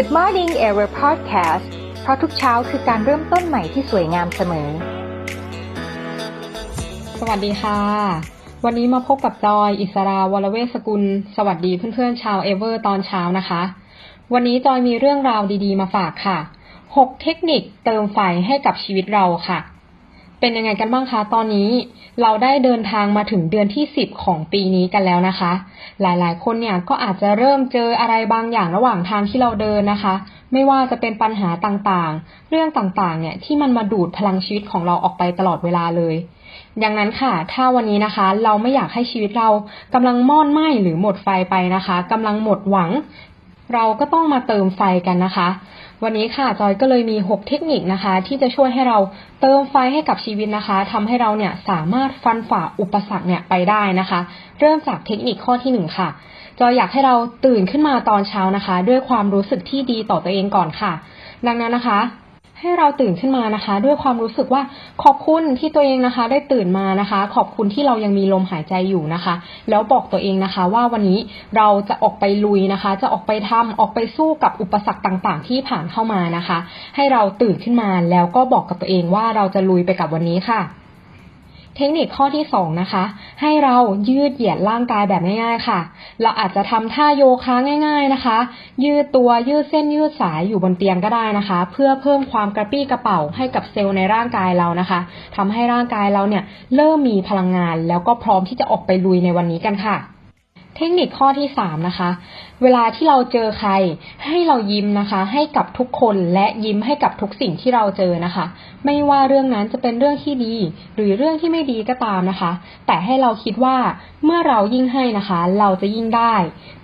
Good Morning Ever Podcast เพราะทุกเช้าคือการเริ่มต้นใหม่ที่สวยงามเสมอ สวัสดีค่ะ วันนี้มาพบกับจอย อิสราวรเวสกุล สวัสดีเพื่อนๆชาวเอเวอร์ตอนเช้านะคะ วันนี้จอยมีเรื่องราวดีๆมาฝากค่ะ 6 เทคนิคเติมไฟให้กับชีวิตเราค่ะ เป็นยังไงกันบ้างคะ ตอนนี้เราได้เดินทางมาถึงเดือนที่ 10 ของปีนี้กันแล้วนะคะ หลายๆ คนเนี่ยก็อาจจะเริ่มเจออะไรบางอย่างระหว่างทางที่เราเดินนะคะ ไม่ว่าจะเป็นปัญหาต่างๆ เรื่องต่างๆ เนี่ยที่มันมาดูดพลังชีวิตของเราออกไปตลอดเวลาเลย ดังนั้นค่ะ ถ้าวันนี้นะคะ เราไม่อยากให้ชีวิตเรากำลังมอดไหม้หรือหมดไฟไปนะคะกำลังหมดหวัง เราก็ต้องมาเติมไฟกันนะคะ วันนี้ค่ะจอยก็เลยมี 6 เทคนิคนะคะ ที่จะช่วยให้เราเติมไฟให้กับชีวิตนะคะทำให้เราเนี่ยสามารถฟันฝ่าอุปสรรคเนี่ยไปได้นะคะ เริ่มจากเทคนิคข้อที่ 1 ค่ะจอยอยากให้เราตื่นขึ้นมาตอนเช้านะคะ ด้วยความรู้สึกที่ดีต่อตัวเองก่อนค่ะ ดังนั้นนะคะ ให้เราตื่นขึ้นมานะคะ ด้วยความรู้สึกว่าขอบคุณที่ตัวเองนะคะ ได้ตื่นมานะคะ ขอบคุณที่เรายังมีลมหายใจอยู่นะคะ แล้วบอกตัวเองนะคะ ว่าวันนี้เราจะออกไปลุยนะคะ จะออกไปทำออกไปสู้กับอุปสรรคต่างๆ ที่ผ่านเข้ามานะคะ ให้เราตื่นขึ้นมาแล้วก็บอกกับตัวเองว่าเราจะลุยไปกับวันนี้ค่ะ เทคนิคข้อที่สองนะคะ ให้เรายืดเหยียดร่างกายแบบง่ายๆค่ะ เราอาจจะทำท่าโยคะง่าย ๆนะคะ ยืดตัวยืดเส้นยืดสายอยู่บนเตียงก็ได้นะคะ เพื่อเพิ่มความกระปี้กระเป๋าให้กับเซลล์ในร่างกายเรานะคะทำให้ร่างกายเราเนี่ยเริ่มมีพลังงาน แล้วก็พร้อมที่จะออกไปลุยในวันนี้กันค่ะ เทคนิคข้อที่สามนะคะ เวลาที่เราเจอใคร ให้เรายิ้มนะคะ ให้กับทุกคนและยิ้มให้กับทุกสิ่งที่เราเจอนะคะ ไม่ว่าเรื่องนั้นจะเป็นเรื่องที่ดี หรือเรื่องที่ไม่ดีก็ตามนะคะ แต่ให้เราคิดว่าเมื่อเรายิ่งให้นะคะ เราจะยิ่งได้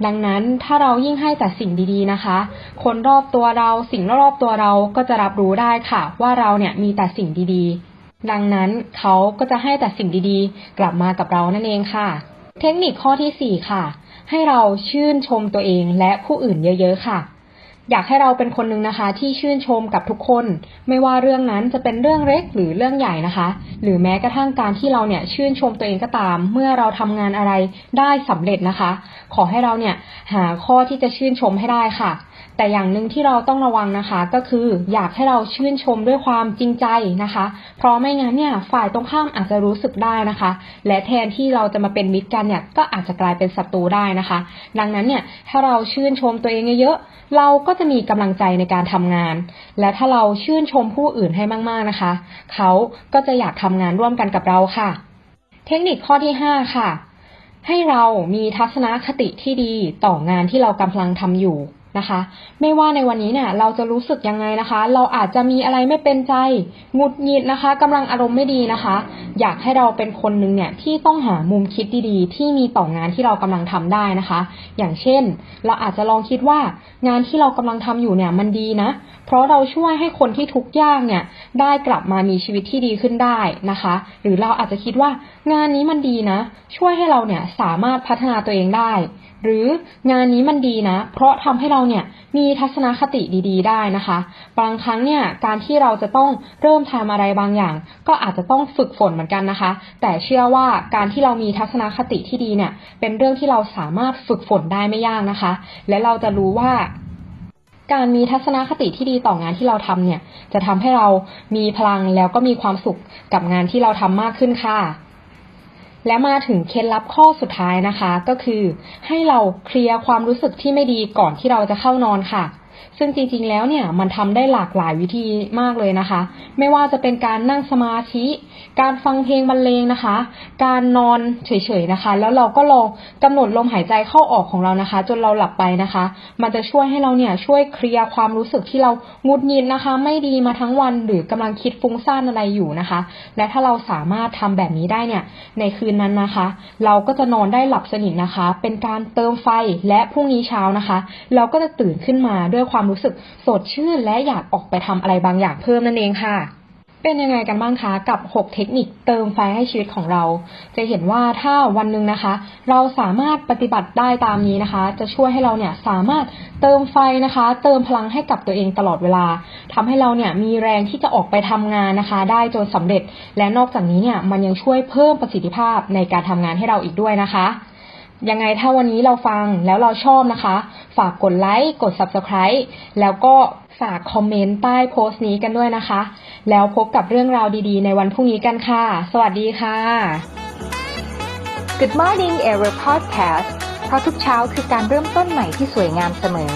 ดังนั้นถ้าเรายิ่งให้แต่สิ่งดีๆนะคะ คนรอบตัวเราสิ่งรอบตัวเราก็จะรับรู้ได้ค่ะ ว่าเราเนี่ยมีแต่สิ่งดีๆ ดังนั้นเขาก็จะให้แต่สิ่งดีๆ กลับมากับเรานั่นเองค่ะ เทคนิคข้อที่ 4 ค่ะ ให้เราชื่นชมตัวเองและผู้อื่นเยอะๆค่ะ อยากให้เราเป็นคนหนึ่งนะคะ ที่ชื่นชมกับทุกคน ไม่ว่าเรื่องนั้นจะเป็นเรื่องเล็กหรือเรื่องใหญ่นะคะ หรือแม้กระทั่งการที่เราเนี่ยชื่นชมตัวเองก็ตาม เมื่อเราทำงานอะไรได้สำเร็จนะคะ ขอให้เราเนี่ยหาข้อที่จะชื่นชมให้ได้ค่ะ แต่อย่างหนึ่งที่เราต้องระวังนะคะ ก็คืออยากให้เราชื่นชมด้วยความจริงใจนะคะ เพราะไม่งั้นเนี่ยฝ่ายตรงข้ามอาจจะรู้สึกได้นะคะ และแทนที่เราจะมาเป็นมิตรกันเนี่ยก็อาจจะกลายเป็นศัตรูได้นะคะ ดังนั้นเนี่ยถ้าเราชื่นชมตัวเองเยอะๆเราก็จะมีกำลังใจในการทำงาน และถ้าเราชื่นชมผู้อื่นให้มากๆนะคะ เขาก็จะอยากทำงานร่วมกันกับเราค่ะ เทคนิคข้อที่ห้าค่ะให้เรามีทัศนคติที่ดีต่องานที่เรากำลังทำอยู่ นะคะ ไม่ว่าในวันนี้เนี่ยเราจะรู้สึกยังไงนะคะ เราอาจจะมีอะไรไม่เป็นใจหงุดหงิดนะคะกำลังอารมณ์ไม่ดีนะคะ อยากให้เราเป็นคนหนึ่งเนี่ยที่ต้องหามุมคิดดีๆ ที่มีต่องานที่เรากำลังทำได้นะคะ อย่างเช่น เราอาจจะลองคิดว่างานที่เรากำลังทำอยู่เนี่ยมันดีนะ เพราะเราช่วยให้คนที่ทุกข์ยากเนี่ยได้กลับมามีชีวิตที่ดีขึ้นได้นะคะ หรือเราอาจจะคิดว่างานนี้มันดีนะ ช่วยให้เราเนี่ยสามารถพัฒนาตัวเองได้ หรืองานนี้มันดีนะ เพราะทำให้เราเนี่ยมีทัศนคติดีๆ ได้นะคะ บางครั้งเนี่ยการที่เราจะต้องเริ่มทำอะไรบางอย่าง ก็อาจจะต้องฝึกฝนเหมือนกันนะคะ แต่เชื่อว่าการที่เรามีทัศนคติที่ดีเนี่ย เป็นเรื่องที่เราสามารถฝึกฝนได้ไม่ยากนะคะ และเราจะรู้ว่าการมีทัศนคติที่ดีต่องานที่เราทำเนี่ย จะทำให้เรามีพลังแล้วก็มีความสุขกับงานที่เราทำมากขึ้นค่ะ และมาถึงเคล็ดลับข้อสุดท้ายนะคะ ก็คือ ให้เราเคลียร์ความรู้สึกที่ไม่ดีก่อนที่เราจะเข้านอนค่ะ ซึ่งจริงๆแล้วเนี่ยมันทำได้หลากหลายวิธีมากเลยนะคะ ไม่ว่าจะเป็นการนั่งสมาธิ การฟังเพลงบรรเลงนะคะ การนอนเฉยๆนะคะ แล้วเราก็ลองกำหนดลมหายใจเข้าออกของเรานะคะ จนเราหลับไปนะคะ มันจะช่วยให้เราเนี่ยช่วยเคลียร์ความรู้สึกที่เรางุดหงิดนะคะ ไม่ดีมาทั้งวันหรือกำลังคิดฟุ้งซ่านอะไรอยู่นะคะ และถ้าเราสามารถทำแบบนี้ได้เนี่ยในคืนนั้นนะคะ เราก็จะนอนได้หลับสนิทนะคะ เป็นการเติมไฟและพรุ่งนี้เช้านะคะ เราก็จะตื่นขึ้นมาด้วยความรู้สึกสดชื่น และอยากออกไปทำอะไรบางอย่างเพิ่มนั่นเองค่ะ เป็นยังไงกันบ้างคะกับ 6 เทคนิคเติมไฟให้ชีวิตของเรา จะเห็นว่าถ้าวันหนึ่งนะคะ เราสามารถปฏิบัติได้ตามนี้นะคะ จะช่วยให้เราเนี่ยสามารถเติมไฟนะคะ เติมพลังให้กับตัวเองตลอดเวลาทำให้เราเนี่ยมีแรงที่จะออกไปทำงานนะคะ ได้จนสำเร็จ และนอกจากนี้เนี่ยมันยังช่วยเพิ่มประสิทธิภาพในการทำงานให้เราอีกด้วยนะคะ ยังไงถ้าวันนี้เราฟังแล้วเราชอบนะคะ ฝากกดไลค์ กด Subscribe แล้วก็ฝากคอมเมนต์ใต้โพสต์นี้กันด้วยนะคะ แล้วพบกับเรื่องราวดีๆ ในวันพรุ่งนี้กันค่ะ สวัสดีค่ะ Good Morning Ever Podcast เพราะทุกเช้าคือการเริ่มต้นใหม่ที่สวยงามเสมอ